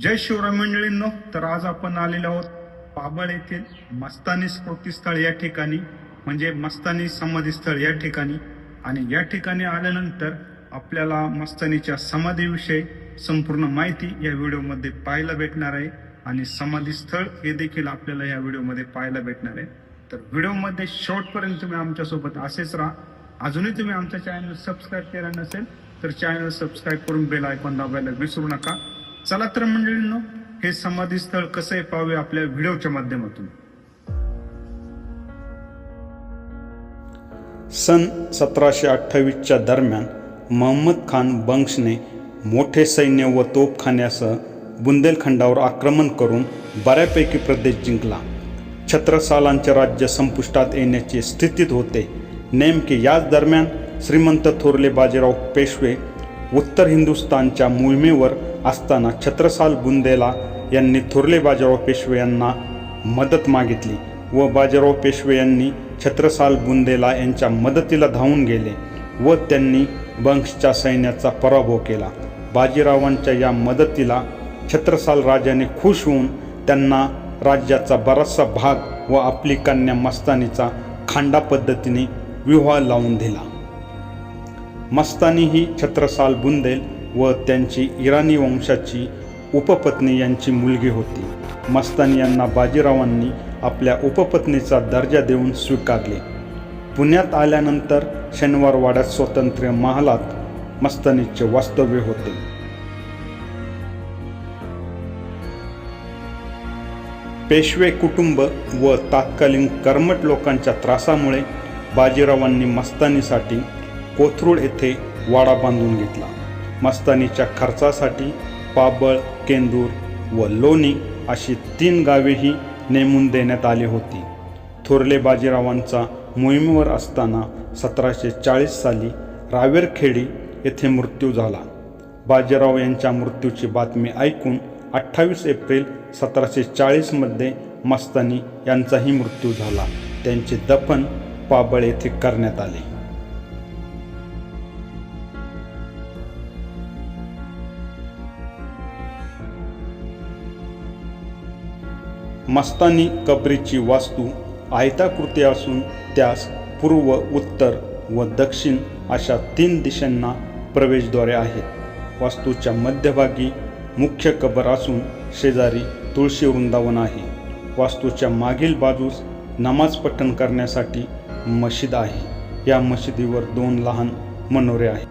जय शिवराय मंडळींनो तर आज आपण आलेलो आहोत पाबळ येथील मस्तानी स्मृतीस्थळ या ठिकाणी म्हणजे मस्तानी समाधीस्थळ या ठिकाणी. आणि या ठिकाणी आल्यानंतर आपल्याला मस्तानीच्या समाधीविषयी संपूर्ण माहिती या व्हिडिओमध्ये पाहायला भेटणार आहे. आणि समाधीस्थळ हे देखील आपल्याला या व्हिडिओमध्ये पाहायला भेटणार आहे. तर व्हिडिओमध्ये शॉर्टपर्यंत तुम्ही आमच्यासोबत असेच राहा. अजूनही तुम्ही आमच्या चॅनल सबस्क्राईब केला नसेल तर चॅनल सबस्क्राईब करून बेल आयकॉन दाबायला विसरू नका. चला तर मंडळींनो हे समाधीस्थळ कसं आहे पाहूया आपल्या व्हिडिओच्या माध्यमातून. सन सतराशे अठ्ठावीसच्या दरम्यान महम्मद खान बंशने मोठे सैन्य व तोफखान्यासह बुंदेलखंडावर आक्रमण करून बऱ्यापैकी प्रदेश जिंकला. छत्रसालांचे राज्य संपुष्टात येण्याची स्थितीत होते. नेमके याच दरम्यान श्रीमंत थोरले बाजीराव पेशवे उत्तर हिंदुस्थानच्या मोहिमेवर असताना छत्रसाल बुंदेला यांनी थोरले बाजीराव पेशवे यांना मदत मागितली व बाजीराव पेशवे यांनी छत्रसाल बुंदेला यांच्या मदतीला धावून गेले व त्यांनी बंशच्या सैन्याचा पराभव केला. बाजीरावांच्या या मदतीला छत्रसाल राजाने खुश होऊन त्यांना राज्याचा बराचसा भाग व आपली कन्या मस्तानीचा खांडा पद्धतीने विवाह लावून दिला. मस्तानी ही छत्रसाल बुंदेल व त्यांची इराणी वंशाची उपपत्नी यांची मुलगी होती. मस्तानी यांना बाजीरावांनी आपल्या उपपत्नीचा दर्जा देऊन स्वीकारले. पुण्यात आल्यानंतर शनिवारवाड्यात स्वतंत्र महालात मस्तानीचे वास्तव्य होते. पेशवे कुटुंब व तात्कालीन कर्मट लोकांच्या त्रासामुळे बाजीरावांनी मस्तानीसाठी कोथरूड येथे वाडा बांधून घेतला. मस्तानीच्या खर्चासाठी पाबळ केंदूर व लोणी अशी तीन गावेही नेमून देण्यात आली होती. थोरले बाजीरावांचा मोहिमेवर असताना सतराशे चाळीस साली रावेरखेडी येथे मृत्यू झाला. बाजीराव यांच्या मृत्यूची बातमी ऐकून अठ्ठावीस एप्रिल सतराशे चाळीसमध्ये मस्तानी यांचाही मृत्यू झाला. त्यांचे दफन पाबळ येथे करण्यात आले. मस्तानी कबरीची वास्तू आयताकृती असून त्यास पूर्व उत्तर व दक्षिण अशा तीन दिशांना प्रवेशद्वारे आहेत. वास्तूच्या मध्यभागी मुख्य कबर असून शेजारी तुळशी वृंदावन आहे. वास्तूच्या मागील बाजूस नमाज पठण करण्यासाठी मशीद आहे. या मशिदीवर दोन लहान मनोरे आहेत.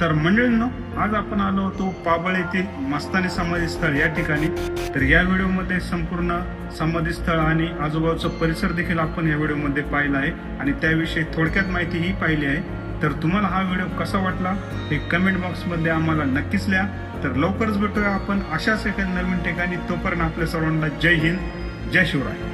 तर मंडळींना आज आपण आलो होतो पाबळ येथील मस्तानी समाधी स्थळ या ठिकाणी. तर या व्हिडिओमध्ये संपूर्ण समाधी स्थळ आणि आजूबाजूचा परिसर देखील आपण या व्हिडिओमध्ये पाहिला आहे. आणि त्याविषयी थोडक्यात माहिती ही पाहिली आहे. तर तुम्हाला हा व्हिडिओ कसा वाटला हे कमेंट बॉक्समध्ये आम्हाला नक्कीच लिहा. तर लवकरच भेटूया आपण अशाच एका नवीन ठिकाणी. तोपर्यंत आपल्या सर्वांना जय हिंद जय शिवराय.